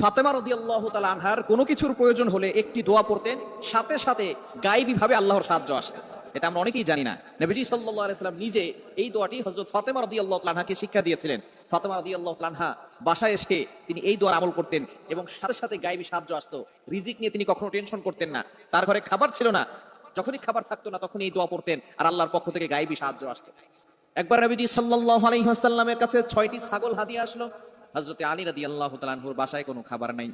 ফাতেমা রদিয়াল্লাহ তালা আনহার কোনো কিছুর প্রয়োজন হলে একটি দোয়া পড়তেন, সাথে সাথে গাইবী ভাবে আল্লাহর সাহায্য আসতো। এটা আমরা অনেকেই জানি না। নবীজি সাল্লাহ আলাইসাল্লাম নিজে এই দোয়াটি হজরত ফাতেমা রদিয়াল্লাহ তালাহাকে শিক্ষা দিয়েছিলেন। ফাতেমা রদিয়াল্লাহ তালাহা বাসায় এসে তিনি এই দোয়ার আমল করতেন এবং সাথে সাথে গাইবী সাহায্য আসতো। রিজিক নিয়ে তিনি কখনো টেনশন করতেন না। তার ঘরে খাবার ছিল না। যখনই খাবার থাকতো না তখনই এই দোয়া পড়তেন আর আল্লাহর পক্ষ থেকে গাইবী সাহায্য আসতো। একবার নবীজি সাল্লাহ আলাইহাসাল্লামের কাছে ছয়টি ছাগল হাদিয়ে আসলো। হজরতে আলী রাদি আল্লাহ তালানহুর বাসায় কোনো খাবার নাই।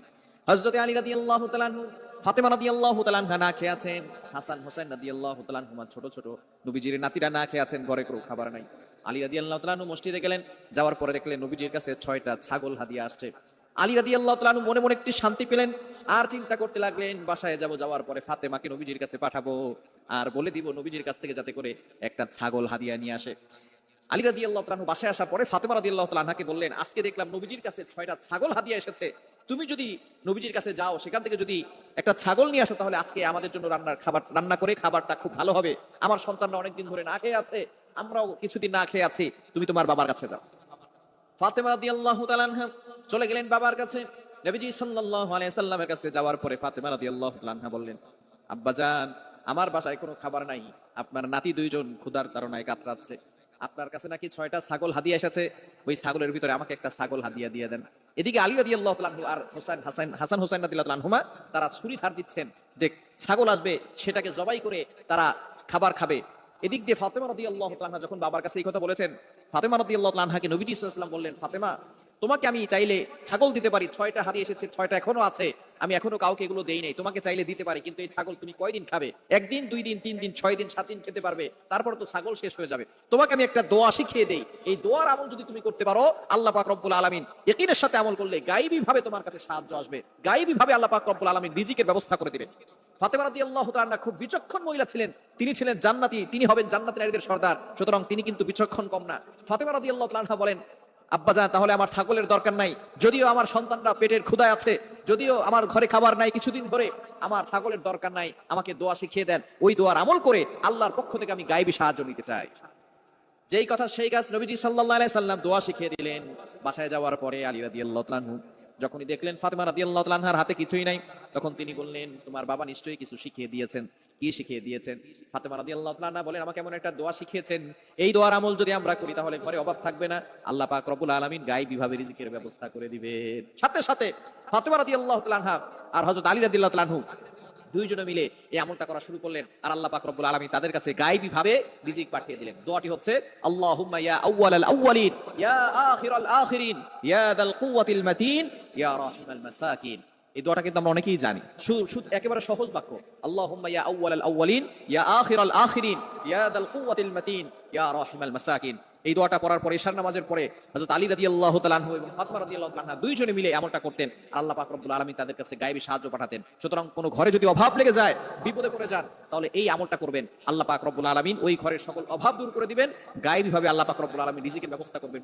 হজরতে আলী রাদি আল্লাহ তালানহু ফাতেমা রাদি আল্লাহ তালানহা না খেয়ে আছেন, হাসান হোসেন রাদি আল্লাহ তালানহুমা ছোট ছোট, নবীজির নাতিরা না খেয়ে আছেন, ঘরে কোনো খাবার নাই। আলী রাদি আল্লাহ তালানহু মসজিদে গেলেন, যাওয়ার পরে দেখলেন নবীজির কাছে ছয়টা ছাগল হাদিয়া আসছে। আলী রাদি আল্লাহ তালানহু মনে মনে একটি শান্তি পেলেন, আর চিন্তা করতে লাগলেন, বাসায় যাব, যাওয়ার পরে ফাতেমাকে নবীজির কাছে পাঠাবো, আর বলে দিব নবীজির কাছ থেকে যাতে করে একটা ছাগল হাদিয়া নিয়ে আসে। আলী রাদি আল্লাহ তালাহু বাসায় আসার পরে ফাতেমা রাদি আল্লাহ তালাহাকে বললেন, আজকে দেখলাম নবীজির কাছে ছয়টা ছাগল হাদিয়া এসেছে। তুমি যদি নবীজির কাছে যাও, সেখান থেকে যদি একটা ছাগল নিয়ে আসো, তাহলে আজকে আমাদের জন্য রান্নার খাবার, রান্না করে খাবারটা খুব ভালো হবে। আমার সন্তানরা অনেকদিন ধরে না খেয়ে আছে, আমরাও কিছুদিন না খেয়ে আছি, তুমি তোমার বাবার কাছে যাও। ফাতেমা রাদি আল্লাহ তালাহা চলে গেলেন বাবার কাছে। নবীজি সাল্লাল্লাহু আলাইহি সাল্লামের কাছে যাওয়ার পরে ফাতেমা রাদি আল্লাহ তালাহা বললেন আব্বাজান আমার বাসায় কোনো খাবার নাই। আপনার নাতি দুইজন ক্ষুধার তাড়নায় কাতরাচ্ছে। আপনার কাছে নাকি ছয়টা ছাগল হাদিয়া এসেছে? ওই ছাগলের ভিতরে আমাকে একটা ছাগল হাদিয়া দিয়ে দেন। এদিকে আলী রাদি আল্লাহ আর হোসেন হাসান হাসান হোসেন রাদি আল্লাহুমা তারা ছুরি ধার দিচ্ছেন যে ছাগল আসবে, সেটাকে জবাই করে তারা খাবার খাবে। এদিক দিয়ে ফাতেমা রাদি আল্লাহ তালহা যখন বাবার কাছে এই কথা বলেছেন, ফাতেমা রাদি আল্লাহ তালহাকে নবীজি সাল্লাম বললেন, ফাতেমা, তোমাকে আমি চাইলে ছাগল দিতে পারি, ছয়টা হাদিয়ে এসেছে, ছয়টা এখনও আছে। আমি এখনও কাউকে এগুলো দেই নাই। তোমাকে চাইলে দিতে পারি, কিন্তু এই ছাগল তুমি কয়দিন খাবে? একদিন, দুই দিন, তিন দিন, ছয় দিন, সাত দিন খেতে পারবে। তারপর তো ছাগল শেষ হয়ে যাবে। তোমাকে আমি একটা দোয়া শিখিয়ে দেই। এই দোয়ার আমল যদি তুমি করতে পারো, আল্লাহ পাক রব্বুল আলামিন ইকিনের সাথে আমল করলে গাইবী ভাবে তোমার কাছে সাহায্য আসবে। গাইবী ভাবে আল্লাহ পাক রব্বুল আলামিন রিজিকের ব্যবস্থা করে দিবে ফাতেমা রাদিয়াল্লাহু তাআলা খুব বিচক্ষণ মহিলা ছিলেন। তিনি ছিলেন জান্নাতি, তিনি হবেন জান্নাতের নারীদের সর্দার। সুতরাং তিনি কিন্তু বিচক্ষণ কম না। ফাতেমা বলেন আব্বাজান তাহলে আমার ছাগলের দরকার নাই। যদিও আমার সন্তানরা পেটের ক্ষুদায় আছে, যদিও আমার ঘরে খাবার নাই কিছুদিন ধরে, আমার ছাগলের দরকার নাই, আমাকে দোয়া শিখিয়ে দেন। ওই দোয়ার আমল করে আল্লাহর পক্ষ থেকে আমি গাইবী সাহায্য নিতে চাই। যেই কথা সেই গাছ নবীজি সাল্লাহ সাল্লাম দোয়া শিখিয়ে দিলেন, বাসায় যাওয়ার পরে আলী রাদি আল্লাহ যখনই দেখলেন ফাতেমা রাদি আল্লাহ হাতে কিছুই নাই, তখন তিনি বললেন, তোমার বাবা নিশ্চয়ই কিছু শিখিয়ে দিয়েছেন। কি শিখিয়ে দিয়েছেন? ফাতেমা রাদি আল্লাহ বলেন, আমাকে এমন একটা দোয়া শিখিয়েছেন। এই দোয়ার আমল যদি আমরা করি, তাহলে ঘরে অভাব থাকবে না। আল্লাহ পাক রবুল আলমিন গাই বিভাবে রিজিকের ব্যবস্থা করে দিবেন। সাথে সাথে ফাতেমা রাদি আল্লাহ আর হজরত আলী রাদি আল্লাহ দুইজনে মিলে এই আমলটা করা শুরু করলেন আর আল্লাহ পাক রব্বুল আলামিন তাদের কাছে গায়েবী ভাবে রিজিক পাঠিয়ে দিলেন। দোয়াটি হচ্ছে, আল্লাহুম্মা ইয়া আউয়ালাল আউয়ালিন ইয়া আখিরাল আখিরিন, ইয়া দাল কুওয়াতিল মাতিন, ইয়া রাহিমাল মাসাকিন। এই দোয়াটা কিন্তু আমরা অনেকেই জানি। একেবারে সহজ বাক্য। আল্লাহুম্মা ইয়া আউয়ালাল আউয়ালিন ইয়া আখিরাল আখিরিন, ইয়া দাল কুওয়াতিল মাতিন, ইয়া রাহিমাল মাসাকিন। এই দোয়াটা পড়ার পরে ঈশার নামাজের পরে হযরত আলী তাআলা আনহু এবং ফাতমা তাআলা আনহা দুইজনে মিলে এমনটা করতেন, আল্লাহ পাক রব্বুল আলামিন তাদের কাছে গায়েবী সাহায্য পাঠাতেন। সুতরাং কোনো ঘরে যদি অভাব লেগে যায়, বিপদে পড়ে যান, তাহলে এই আমলটা করবেন। আল্লাহ পাক রব্বুল আলামিন ওই ঘরের সকল অভাব দূর করে দিবেন। গায়েবী ভাবে আল্লাহ পাক রব্বুল আলামিন রিজিকের ব্যবস্থা করবেন।